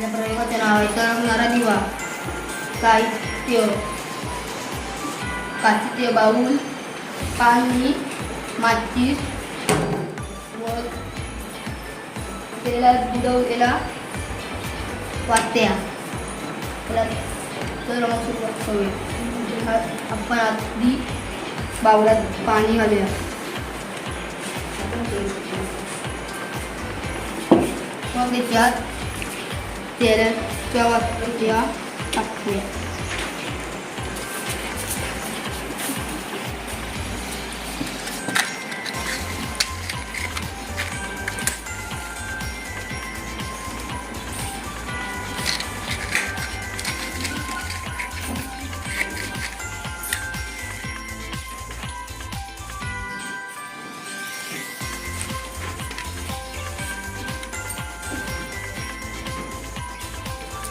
माझ्या प्रयोगाचे नाव आहे तरंगणारा दिवा साहित्य काचेचे बाऊल पाणी माचीस व त्याला बुडवलेला वात्या तर मग सुरुवात करूया आपण आधी बावलात पाणी घालूया मग त्याच्यात 얘를 들어가 볼게요. 아, 예.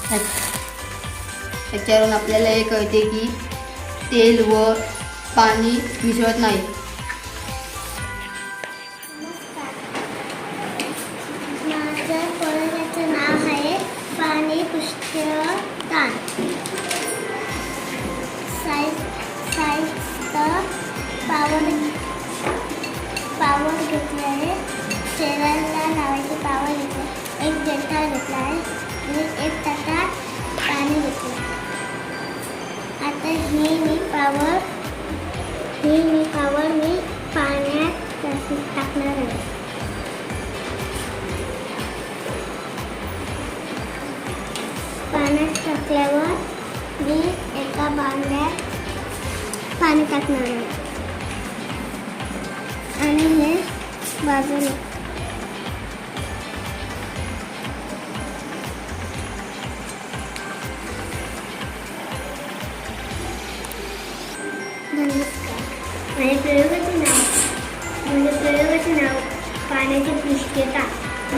त्याच्यावरून आपल्याला हे कळते की तेल व पाणी मिसळत नाही. नाव आहे पावर घेतला आहे चेहऱ्याला लावायची पावर घेतली. एक डेटा घेतला आहे. मी एक ताटात पाणी घेतलं आता ही मी पावर ही मी पावर मी पाण्यात टाकणार आहे. पाण्यात टाकल्यावर मी एका बांगड्यात पाणी टाकणार आहे. आणि हे बाजूला. आणि प्रयोगाचे नाव म्हणजे प्रयोगाचे नाव पाण्याची पुष्टता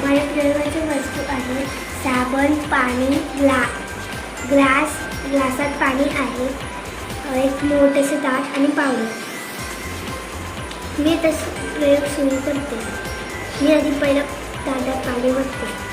माझ्या प्रयोगाची वस्तू आहे साबण पाणी ग्ला ग्लास ग्लासात पाणी आहे एक मोठेसे दात आणि पावडर मी तसं प्रयोग सुरू करते. मी आधी पहिलं ताटात पाणी भरते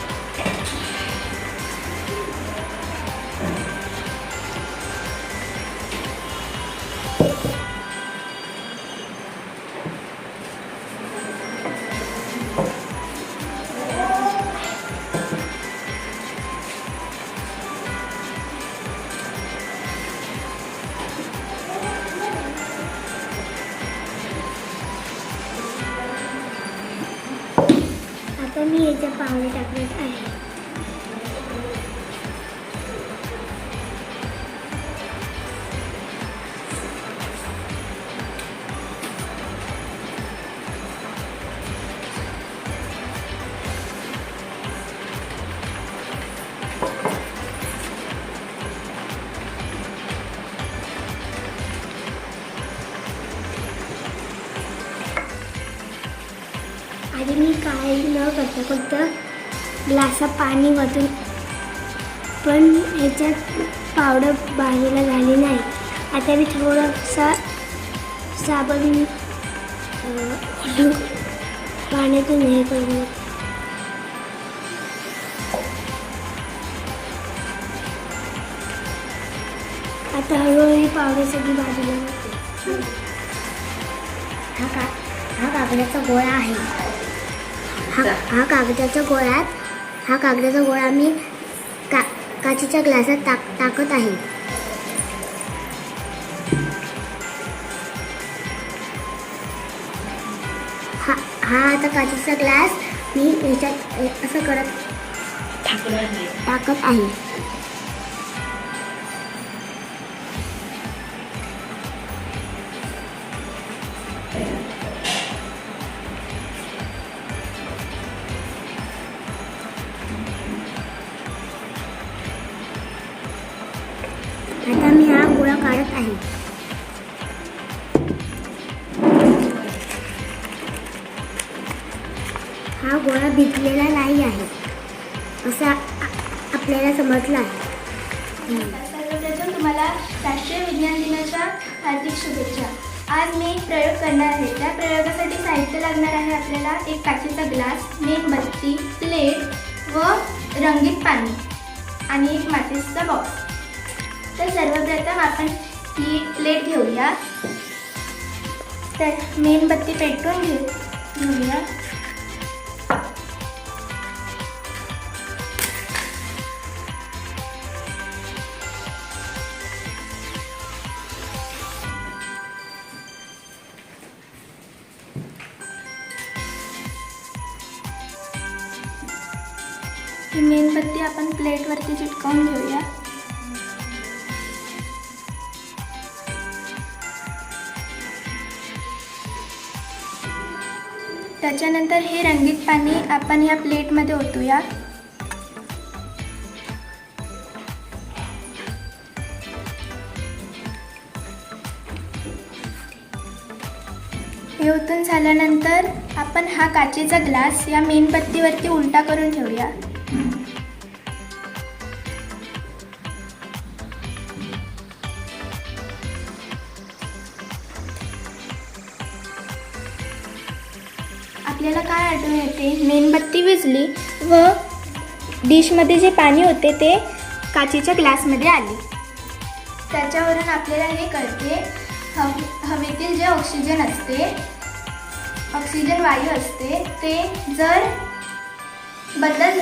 จะมีจะฟังจากเล็กไอ आधी मी काय न करता फक्त ग्लासा पाणी वतून पण ह्याच्यात पावडर बाजूला झाली नाही. आता मी थोडंसं साबण पाण्यातून हे करू आता हळूहळू पावडर सगळी बाजूला हा का हा कागदाचा गोळा आहे. हा हा कागदाच्या गोळ्यात हा कागदाचा गोळा मी का काचेच्या ग्लासात टाक टाकत आहे. हा हा आता काचेचा ग्लास मी याच्यात असं करत टाकत आहे. नाही हा गोळा भिजलेला नाही आहे. असं आपल्याला समजलं आहे. सर्वप्रथम तुम्हाला राष्ट्रीय विज्ञान दिनाच्या हार्दिक शुभेच्छा. आज मी एक प्रयोग करणार आहे. त्या प्रयोगासाठी साहित्य लागणार आहे आपल्याला एक काचेचा ग्लास मेणबत्ती प्लेट व रंगीत पाणी आणि एक मातीचा बॉक्स तर सर्वप्रथम आपण ही प्लेट घेऊया तर मेणबत्ती पेटवून घेऊ घेऊया मेणबत्ती आपण प्लेटवरती चिटकवून घेऊया त्याच्यानंतर हे रंगीत पाणी आपण या प्लेटमध्ये ओतूया. हे ओतून झाल्यानंतर आपण हा काचेचा ग्लास या मेणबत्तीवरती उलटा करून ठेवूया. आपल्याला काय आढळून येते? मेणबत्ती विजली व डिशमध्ये जे पाणी होते ते काचेच्या ग्लासमध्ये आले. त्याच्यावरून आपल्याला हे कळते हव हवेतील जे ऑक्सिजन असते ऑक्सिजन वायू असते ते जर बदल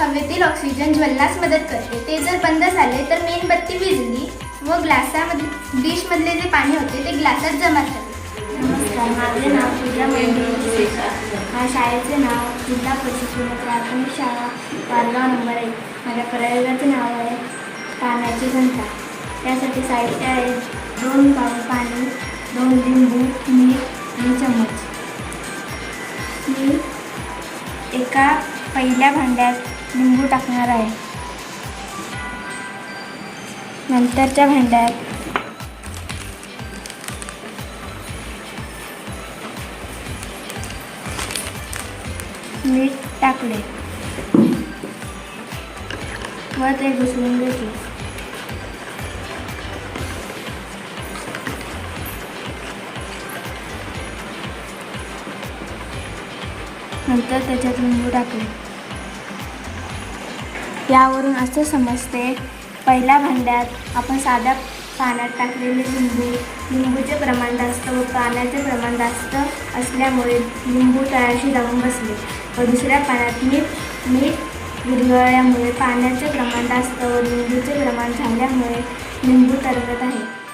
हवेतील ऑक्सिजन ज्वलनास मदत करते. ते जर बंद झाले तर मेणबत्ती विजली व ग्लासामध्ये डिशमधले जे पाणी होते ते ग्लासात जमा झाले. नमस्कार माझे नाव पूजा मंदिर हा शाळेचे नाव जिल्हा परिषद प्राथमिक शाळा पारगाव नंबर एक. माझ्या प्रयोगाचे नाव आहे पाण्याची घंटा. त्यासाठी साहित्य आहे दोन बाऊ पाणी दोन लिंबू मीठ आणि चम्मच. मी एका पहिल्या भांड्यात लिंबू टाकणार आहे. नंतरच्या भांड्यात मीठ टाकले. व ते घुसवून घेतले नंतर त्याच्यात लिंबू टाकले. यावरून असं समजते पहिल्या भांड्यात आपण साध्या पाण्यात टाकलेले लिंबू लिंबूचे प्रमाण जास्त व पाण्याचे प्रमाण जास्त असल्यामुळे लिंबू तळाशी जाऊन बसले व दुसऱ्या पाण्यात मीठ मीठ विरघळल्यामुळे पाण्याचे प्रमाण जास्त व लिंबूचे प्रमाण झाल्यामुळे लिंबू तरंगत आहे.